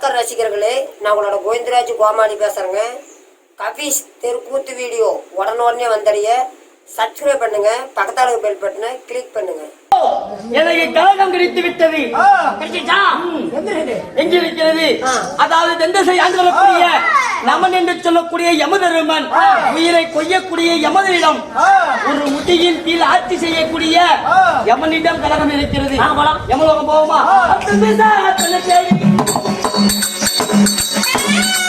ரசிகர்களே நான் உங்களோட கோவிந்தராஜ் கோமாளி பேசுகிறேங்க கபீஸ் தெருக்கூத்து வீடியோ உடனே வந்தடைய சப்ஸ்கிரைப் பண்ணுங்க பக்கத்தாளு பெல் பட்டனை கிளிக் பண்ணுங்க. எனக்கு கழகம் கிடைத்து விட்டது. கிடைச்சிச்சா? எங்க இருக்கிறது ஆ. அதாவது தெந்தசை ஆண்டு வரக்கூடிய நமன் என்று சொல்லக்கூடிய யமதருமன் உயிரை கொய்யக்கூடிய யமதனிடம் ஒரு முட்டியின் கீழ் ஆட்சி செய்யக்கூடிய யமனிடம் கழகம் இருக்கிறது. யமலோகம் போவோமா? Thank you.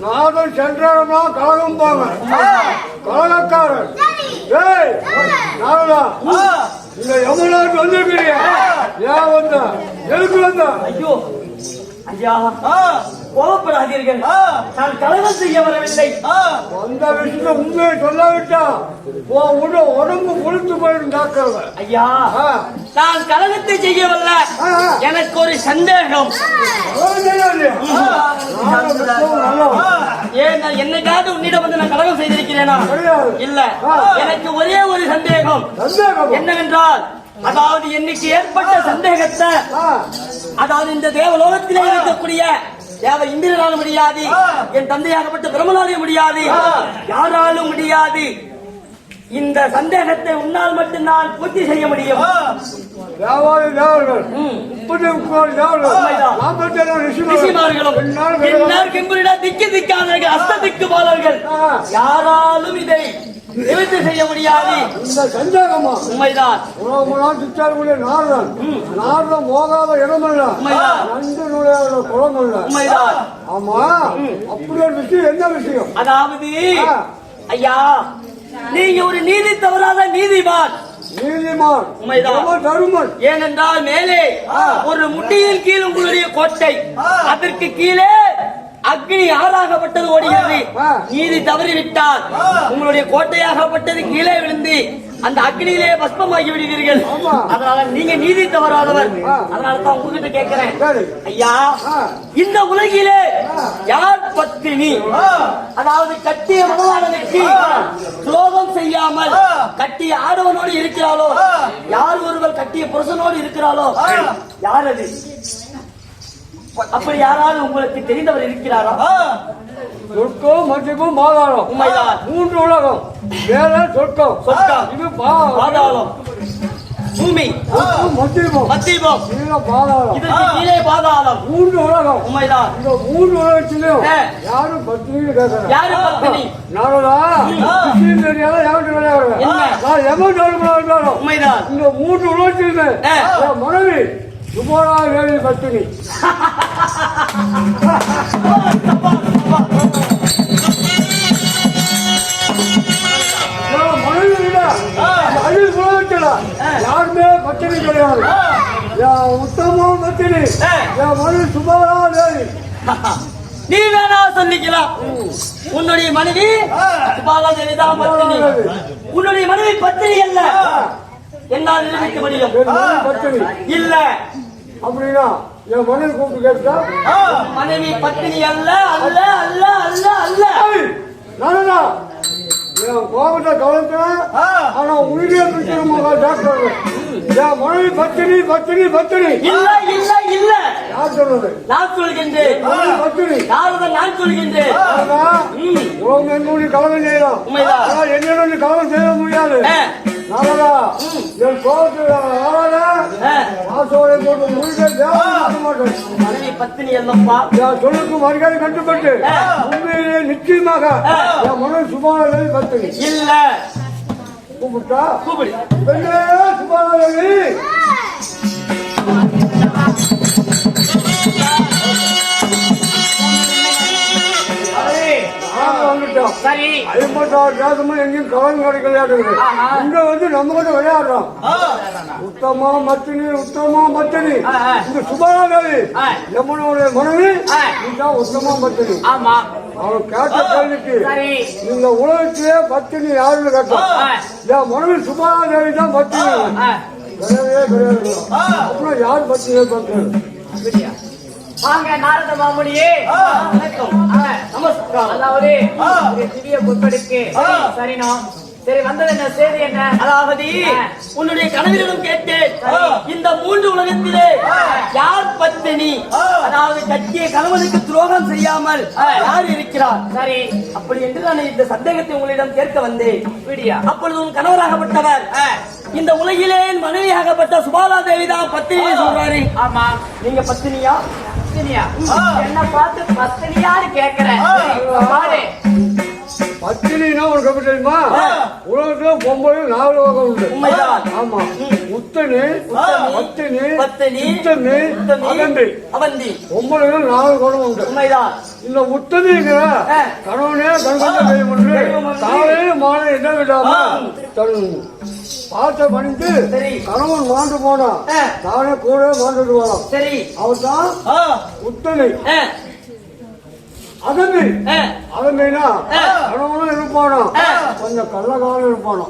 நாதம் சென்றோம்னா கழகம் போங்க கழகக்காரன். ஏய் நாரதா இந்த யமுனாக்கு வந்திருக்கிறீங்க ஏன் வந்த? எதுக்கு வந்த? ஐயோ. ஐயா. கோபப்படாதீர்கள் நான் கலகம் செய்ய வரவில்லை. வந்த விஷயத்த உண்மையை சொல்லாவிட்டா உன் உட உடம்பு கொளுத்து போயிடும் டாக்டர். ஐயா நான் கலகத்தை செய்யவல்ல. எனக்கு ஒரு சந்தேகம். ஏன் நான் என்னைக்காவது உன்னிடம் வந்து நான் கலகம் செய்திருக்கிறேனா. இல்ல. எனக்கு ஒரே ஒரு சந்தேகம். சந்தேகம்? என்னவென்றால் அதாவது என்னைக்கு ஏற்பட்ட சந்தேகத்தை அதாவது இந்த தேவலோகத்திலே இருக்கக்கூடிய தேவ இந்திரனால முடியாது. என் தந்தையாகப்பட்ட பிரம்மனாலே முடியாது. யாராலும் முடியாது. இந்த சந்தேகத்தை உன்னால் மட்டும்தான் பூர்த்தி செய்ய முடியும். திக்கு திக்காதவர்கள் அஸ்த திக்கு பாலர்கள். யாராலும் இதை நிவர்த்தி செய்ய முடியாது. இந்த சந்தேகமா உண்மைதான். உலகமெல்லாம் சுற்றாக்கூடிய நாரதன். நாரதன் போகாத இடமல்ல. நண்டு நுழையாத குளம் இல்ல உண்மைதான். ஆமா. அப்படி ஒரு விஷயம் என்ன விஷயம்? அதாவது. ஐயா நீங்க ஒரு நீதி தவறாத நீதிமான். நீதிமான் ஏனென்றால் மேலே ஒரு முட்டியின் கீழ் உங்களுடைய கோட்டை. அதற்கு கீழே அக்னி ஆறாகப்பட்டது ஓடுகிறது. நீதி தவறிவிட்டால் உங்களுடைய கோட்டையாகப்பட்டது கீழே விழுந்து அந்த அக்னியிலே பஸ்பமாகி விடுவீர்கள். அதனால நீங்க நீதி தவறாதவர். அதனால தான் உங்ககிட்ட கேட்கிறேன். ஐயா. இந்த உலகிலே யார் பத்தினி அதாவது கட்டிய மனவாளனுக்கு துரோகம் செய்யாமல் கட்டிய ஆடவனோடு இருக்கிறாளோ? யார் ஒருவர் கட்டிய புருஷனோடு இருக்கிறாளோ? யார் அது? அப்படி யாராவது உங்களுக்கு தெரிந்தவர் இருக்கிறாரா? சொர்க்கம் மத்தியமும் பாதாளம் உண்மைதான். மூன்று உலகம். வேற சொர்க்கம் சொர்க்கம். இது பா- பாதாளம் பூமி. மத்தியமம் கீழே பாதாளம் இதற்கு கீழே பாதாளம் மூன்று உலகம். உண்மைதான். இந்த மூன்று உலகத்திலையும் ஆ. யாரும் பத்தினின்னு கேட்கறேன். யாரு பத்தினி நாரதா? விஷயம் தெரியாத யார்கிட்ட விளையாடுறேன்? நான் எவன் உண்மைதான். இந்த மூன்று உலகத்திலுமே மனைவி சுபோரா தேவி பத்தினி யாருமே பத்தினி கிடையாது. என் உத்தம பத்தினி என் மனைவி சுபோரா தேவி நீ வேணா சொல்லிக்கலாம் உன்னுடைய மனைவி தான் பத்தினி உன்னுடைய மனைவி பத்தினி அல்ல. என்னால் நிரூபிக்க முடியும். இல்ல. அப்படின்னா என் மனைவி கூப்பிட்டு கேட்டா மனைவி பத்தினி அல்ல அல்ல அல்ல அல்ல அல்ல. நானா என் கோபத்தை கவனிக்கிறேன். ஆனா உயிரியா பிடிச்சிருமா டாக்டர் என் மனைவி பத்தினி பத்தினி பத்தினி இல்ல இல்ல இல்ல. யார் சொன்னது? நான் சொல்கின்றேன். பத்தினி நாரதன் நான் சொல்கின்றேன். உலகம் எங்க கவனம் செய்யலாம். என்னோட கவனம் செய்ய முடியாது. நாரதா என் கோபத்தில் பத்தினி அல்லப்பா சொல்லுக்கு மரியாதை கட்டுப்பட்டு உண்மையிலே நிச்சயமாக என் மனைவி சுபானதை பத்தினி இல்ல. கூப்பிட்டா கூப்பிடு. பெண்ணே ஐம்பத்தாறு தேசமும் எங்கேயும் கவனம் கிடைக்கலையாட்டு இங்க வந்து நம்ம கிட்ட விளையாடுறோம். உத்தமா மத்தினி உத்தமா மத்தினி. இந்த சுபாதேவி ஆ. எம்மனுடைய மனைவி. இதுதான் உத்தமா மத்தினி. ஆமா. அவன் கேட்ட கேள்விக்கு இந்த உலகத்திலே பத்தினி யாருன்னு கேட்டான் ஆ. என் மனைவி சுபாதேவி தான் பத்தினி கிடையவே கிடையாது. அப்புறம் யார் பத்தினியை பார்க்கறது? வாங்க நாரத மாமுனியே. நமஸ்காரம். அதாவது திவ்ய பொற்படுக்கு சரினோ சரி வந்தது என்ன? செய்தி என்ன? அதாவது உன்னுடைய கனவிலும் கேட்டேன். இந்த மூன்று உலகத்திலே யார் பத்தினி? அதாவது கட்டிய கணவனுக்கு துரோகம் செய்யாமல் யார் இருக்கிறார்? சரி. அப்படி என்று நான் இந்த சந்தேகத்தை உங்களிடம் கேட்க வந்தேன். அப்பொழுது உன் கணவராகப்பட்டவர். இந்த உலகிலே மனைவியாகப்பட்ட சுபாலா தேவி தான் பத்தினி சொல்றாரு. ஆமா. நீங்க பத்தினியா? பத்தினியா? என்ன பார்த்து பத்தினியான்னு கேக்குறேன். பாரு. பத்தினினா உனக்கு எப்படி தெரியுமா? உலகத்துல பொம்பளை நாலு வகை உண்டு. ஆமா. உத்தனி பத்தினி பத்தினி உத்தமி, அகந்தி அவந்தி. பொம்பளைகள் நாலு குணம் உண்டு. உண்மைதான். இந்த உத்தமிங்கிற ஆ. கணவனே கண்கொண்ட தெய்வம் என்று காலையில மாலை என்ன விடாம தன் பார்த்த பணிந்து சரி. கணவன் மாண்டு போனா ஆ. தானே கூட மாண்டுட்டு போனான் சரி. அவர் தான் உத்தமை அகந்தினா ஆ. கணவனும் இருப்பானா. கொஞ்சம் கள்ளக்காலம் இருப்பானா.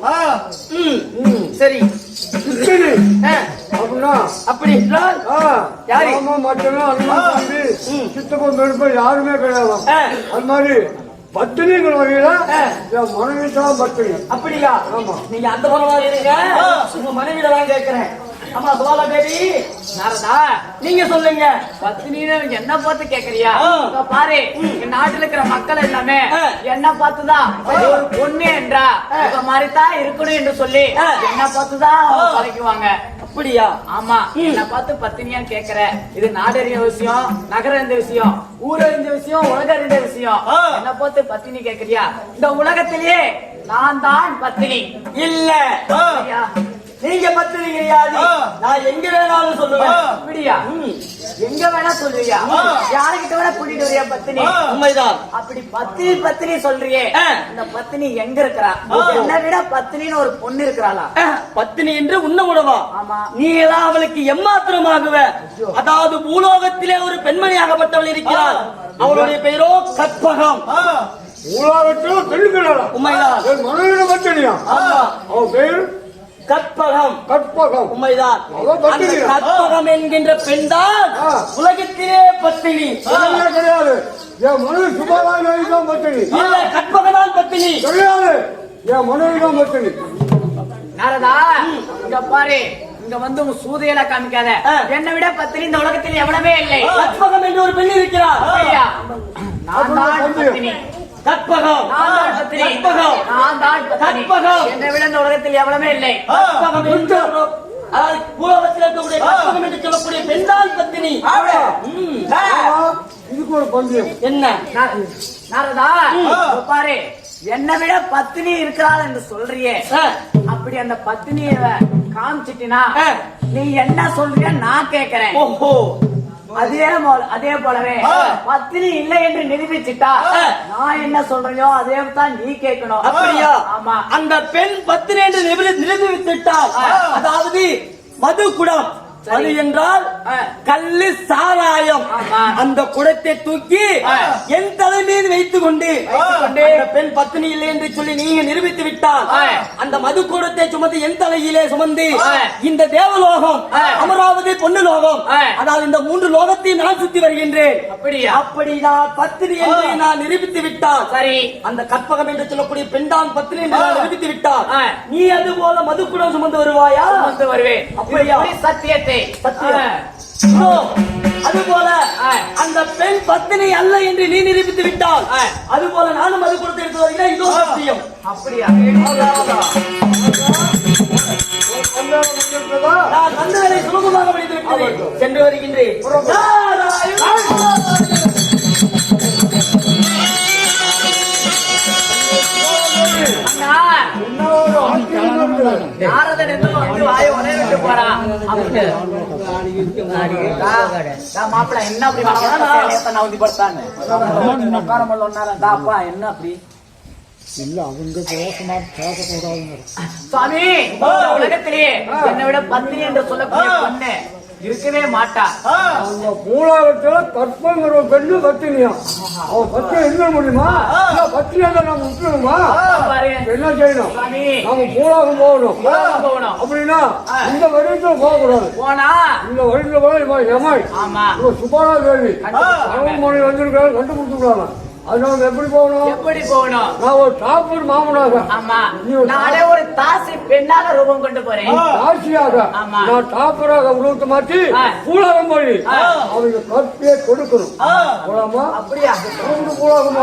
சரி. அப்படின்னா அப்படி யாரு? மாமா, மச்சான், அண்ணன், தம்பி, சித்தப்பன், பெரியப்பன் யாருமே கிடையாது. அது மாதிரி பத்தினிங்கிற வகையில. என் மனைவி தான் பத்தினி அப்படியா? ஆமா. நீங்க அந்த பரவா இருங்க உங்க மனைவியில தான் கேட்கிறேன். ஆமா சுபாலா தேவி நாரதா நீங்க சொல்லுங்க. பத்தினின்னு என்ன பார்த்து கேக்குறியா. இப்ப பாரு எங்க நாட்டுல இருக்கிற மக்கள் எல்லாமே. என்ன பார்த்துதான் ஒரு பொண்ணு என்றா இவ மாதிரி தான் இருக்கணும் என்று சொல்லி. என்ன பார்த்துதான் பழைக்குவாங்க அப்படியா? ஆமா என்ன பார்த்து பத்தினியான்னு கேக்குற? இது நாடறிஞ்ச விஷயம் நகர அறிஞ்ச விஷயம் ஊரறிஞ்ச விஷயம் உலக அறிஞ்ச விஷயம். என்ன பார்த்து பத்தினி கேக்குறியா? இந்த உலகத்திலேயே நான் தான் பத்தினி இல்ல? நீங்க பத்தினி கிடையாது நான் எங்க வேணாலும் சொல்லுவேன். அப்படியா எங்க வேணா சொல்றியா யாருக்கிட்ட வேணா கூட்டிட்டு வரியா பத்தினி? உண்மைதான். அப்படி பத்தினி பத்தினி சொல்றியே. இந்த பத்தினி எங்க இருக்கிறா? என்ன விட பத்தினின்னு ஒரு பொண்ணு இருக்கிறாளா? பத்தினி என்று உண்ண உணவா ஆமா. நீங்களா அவளுக்கு எம்மாத்திரமாகுவ? அதாவது பூலோகத்திலே ஒரு பெண்மணியாகப்பட்டவள் இருக்கிறாள். அவளுடைய பெயரோ கற்பகம். உலகத்தில் கிடையாது உண்மைதான். என் மனைவியோட பத்தினியா? ஆமா. அவன் பேர் கற்பகம். கற்பகம். உண்மைதான். கற்பகம் என்கின்ற பெண்தான் ஆ. உலகத்திலே பத்தினி கிடையாது என் மனைவி சுபாலாய் தான் பத்தினி இல்ல கற்பகதான் பத்தினி கிடையாது என் மனைவி தான் பத்தினி நாரதா இங்க பாரு. இங்க வந்து உன் சூதையில காமிக்காத. என்னை விட பத்தினி இந்த உலகத்தில் எவ்வளவே இல்லை. கற்பகம் என்று ஒரு பெண் இருக்கிறார்? நான் தான் பத்தினி கற்பகம் கற்பகம் கற்பகம். என்னை விட இந்த உலகத்தில் எவ்வளவே இல்லை. கற்பகம் என்று ஒரு- அதாவது பூலோகத்தில் இருக்கக்கூடிய கற்பகம் என்று சொல்லக்கூடிய பெண்தான் பத்தினி. ம். ஆமா, இதுக்கு ஒரு பந்தயம். என்ன? நாரதா பாரு. என்னை விட பத்தினி இருக்கிறாள் என்று சொல்றியே. அப்படி அந்த பத்தினிய காமிச்சிட்டினா. நீ என்ன சொல்றிய நான் கேக்குறேன் ஓஹோ. அதே போல அதே போலவே பத்தினி இல்லை என்று நிரூபிச்சிட்டா. நான் என்ன சொல்றையோ அதே தான் நீ கேட்கணும். அப்படியா? ஆமா. அந்த பெண் பத்திரி என்று நிரூபி- நிரூபித்துவிட்டால் அதாவது மது குடம் அது என்றால். கல்லு சாராயம். அந்த குடத்தை தூக்கி. என் தலை மீது வைத்துக் கொண்டு பெண் பத்தினி இல்லை என்று சொல்லி நீங்க நிரூபித்து விட்டால். அந்த மது கூடத்தை சுமந்து என் தலையிலே சுமந்து. இந்த தேவலோகம். அமராவதி பொண்ணு லோகம். அதாவது இந்த மூன்று லோகத்தையும் நான் சுத்தி வருகின்றேன் அப்படியா அப்படி நான் பத்தினி என்று நான் நிரூபித்து விட்டால் சரி அந்த கற்பகம் என்று சொல்லக்கூடிய பெண்டான் பத்தினி என்று நான் நிரூபித்து விட்டால். நீ அது போல மதுக்குடம் சுமந்து வருவாயா வந்து வருவேன் அப்படியா? இப்படி சத்தியத்தை அதுபோல. அந்த பெண் பத்தினி அல்ல என்று நீ நிரூபித்து விட்டால். அதுபோல நானும் மது கொடுத்து எடுத்து வருகிறேன். இதோ சத்தியம். அப்படியா? நான் வந்தவரை சுலபமாக முடித்து விட்டேன். சென்று வருகின்றேன். நாரதன் என்ன வந்து வாய உடைய விட்டு போறான் அப்படின்னு. மாப்பிள்ள என்ன அப்படி வளர்த்தா நான் வந்து படுத்தாங்க உட்கார முடியல ஒன்னாரம் அப்பா என்ன அப்படி? இல்ல அவங்க பேசமா பேசக்கூடாதுங்க சுவாமி இந்த உலகத்திலேயே என்னை விட பத்னி என்று சொல்லக்கூடிய பொண்ணு. இருக்கவே மாட்டா. அந்த பூலாவத்துல கற்பங்கிற ஒரு பெண்ணு பத்தினியா அவ பத்தி இருக்க முடியுமா? இல்ல பத்தினியா தான் நம்ம விட்டுருமா என்ன செய்யணும்? சுவாமி. நாம பூலாகம் போகணும். அப்படின்னா இந்த வழியத்துல போகக்கூடாது. போனா? இந்த வழியில போய் இவன் சுபாரா தேவி. அரண்மனை வந்திருக்காரு கண்டுபிடிச்சுக்கிறாங்க அது நம்ம எப்படி போகணும்? எப்படி போகணும்? நான் ஒரு டாப்பர் மாமனாக. ஆமா. நானே ஒரு தாசி பெண்ணாக ரூபம் கொண்டு போறேன். ஆமா. நான் டாப்பராக உருவத்தை மாற்றி. பூலாகம் ஆ. அவங்க கற்பியை கொடுக்கணும். போலாமா? அப்படியா? பூலாகம்